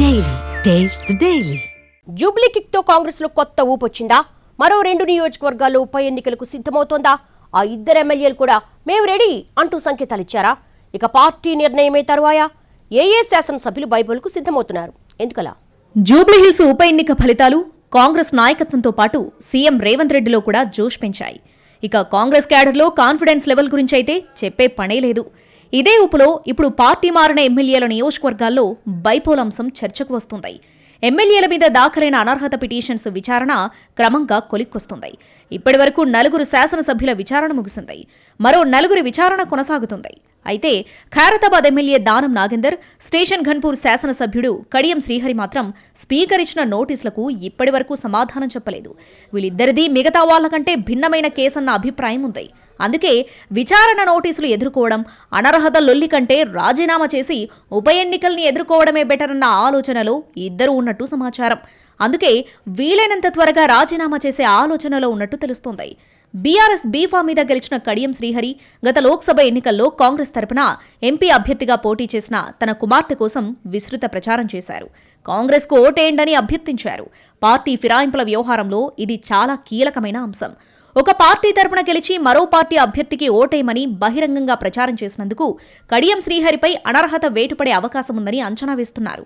Daily. Taste the Daily. Jubilee కిక్తో కాంగ్రెస్లో కొత్త ఊపొచ్చిందా మరో రెండు నియోజకవర్గాల్లో ఉప ఎన్నికలకు సిద్ధమవుతోందా? ఆ ఇద్దరు ఎమ్మెల్యేలు కూడా మేము రెడీ అంటూ సంకేతాలు ఇచ్చారా? ఇక పార్టీ నిర్ణయమే తరువాయా? ఏ ఏ శాసనసభ్యులు బైబుల్కు సిద్ధమవుతున్నారు? ఎందుకలా? జూబ్లీహిల్స్ ఉప ఎన్నిక ఫలితాలు కాంగ్రెస్ నాయకత్వంతో పాటు సీఎం రేవంత్ రెడ్డిలో కూడా జోష్ పెంచాయి. ఇక కాంగ్రెస్ క్యాడర్లో కాన్ఫిడెన్స్ లెవెల్ గురించి అయితే చెప్పే పనే లేదు. ఇదే ఊపులో ఇప్పుడు పార్టీ మారిన ఎమ్మెల్యేల నియోజకవర్గాల్లో బైపోల్ అంశం చర్చకు వస్తుంది. ఎమ్మెల్యేల మీద దాఖలైన అనర్హత పిటిషన్స్ విచారణ క్రమంగా కొలిక్కొస్తుంది. ఇప్పటివరకు నలుగురు శాసనసభ్యుల విచారణ ముగిసింది. మరో నలుగురి విచారణ కొనసాగుతుంది. అయితే ఖైరతాబాద్ ఎమ్మెల్యే దానం నాగేందర్ స్టేషన్ ఘన్పూర్ శాసనసభ్యుడు కడియం శ్రీహరి మాత్రం స్పీకర్ ఇచ్చిన నోటీసులకు ఇప్పటివరకు సమాధానం చెప్పలేదు. వీళ్ళిద్దరిది మిగతా వాళ్ళకంటే భిన్నమైన కేసన్న అభిప్రాయం ఉంది. అందుకే విచారణ నోటీసులు ఎదుర్కోవడం అనర్హత లొల్లి కంటే రాజీనామా చేసి ఉప ఎన్నికల్ని ఎదుర్కోవడమే బెటర్ అన్న ఆలోచనలో ఇద్దరు ఉన్నట్టు సమాచారం. అందుకే వీలైనంత త్వరగా రాజీనామా చేసే ఆలోచనలో ఉన్నట్టు తెలుస్తోంది. బీఆర్ఎస్ బీఫా మీద గెలిచిన కడియం శ్రీహరి గత లోక్సభ ఎన్నికల్లో కాంగ్రెస్ తరపున ఎంపీ అభ్యర్థిగా పోటీ చేసిన తన కుమార్తె కోసం విస్తృత ప్రచారం చేశారు. కాంగ్రెస్కు ఓటేయండని అభ్యర్థించారు. పార్టీ ఫిరాయింపుల వ్యవహారంలో ఇది చాలా కీలకమైన అంశం. ఒక పార్టీ తరపున గెలిచి మరో పార్టీ అభ్యర్థికి ఓటేయమని బహిరంగంగా ప్రచారం చేసినందుకు కడియం శ్రీహరిపై అనర్హత వేటుపడే అవకాశం ఉందని అంచనా వేస్తున్నారు.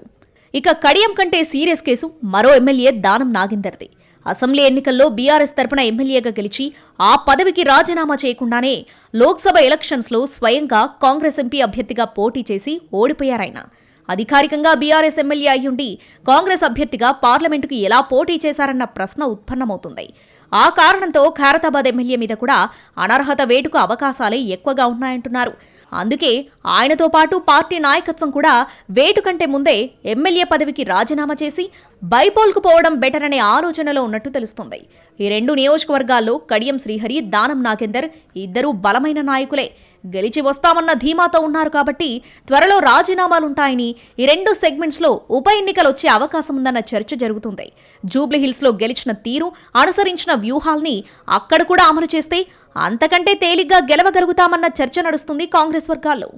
ఇక కడియం కంటే సీరియస్ కేసు మరో ఎమ్మెల్యే దానం నాగిందర్ది. అసెంబ్లీ ఎన్నికల్లో బీఆర్ఎస్ తరపున ఎమ్మెల్యేగా గెలిచి ఆ పదవికి రాజీనామా చేయకుండానే లోక్సభ ఎలక్షన్స్లో స్వయంగా కాంగ్రెస్ ఎంపీ అభ్యర్థిగా పోటీ చేసి ఓడిపోయారాయన. అధికారికంగా బీఆర్ఎస్ ఎమ్మెల్యే అయ్యుండి కాంగ్రెస్ అభ్యర్థిగా పార్లమెంటుకు ఎలా పోటీ చేశారన్న ప్రశ్న ఉత్పన్నమవుతుంది. ఆ కారణంతో ఖైరతాబాద్ ఎమ్మెల్యే మీద కూడా అనర్హత వేటుకు అవకాశాలే ఎక్కువగా ఉన్నాయంటున్నారు. అందుకే ఆయనతో పాటు పార్టీ నాయకత్వం కూడా వేటు కంటే ముందే ఎమ్మెల్యే పదవికి రాజీనామా చేసి బైపోల్కు పోవడం బెటర్ అనే ఆలోచనలో ఉన్నట్టు తెలుస్తుంది. ఈ రెండు నియోజకవర్గాల్లో కడియం శ్రీహరి దానం నాగేందర్ ఇద్దరూ బలమైన నాయకులే. గెలిచి వస్తామన్న ధీమాతో ఉన్నారు కాబట్టి త్వరలో రాజీనామాలుంటాయని ఈ రెండు సెగ్మెంట్స్లో ఉప ఎన్నికలు వచ్చే అవకాశం ఉందన్న చర్చ జరుగుతుంది. జూబ్లీహిల్స్లో గెలిచిన తీరు అనుసరించిన వ్యూహాల్ని అక్కడ కూడా అమలు చేస్తే అంతకంటే తేలిగ్గా గెలవగలుగుతామన్న చర్చ నడుస్తుంది కాంగ్రెస్ వర్గాల్లో.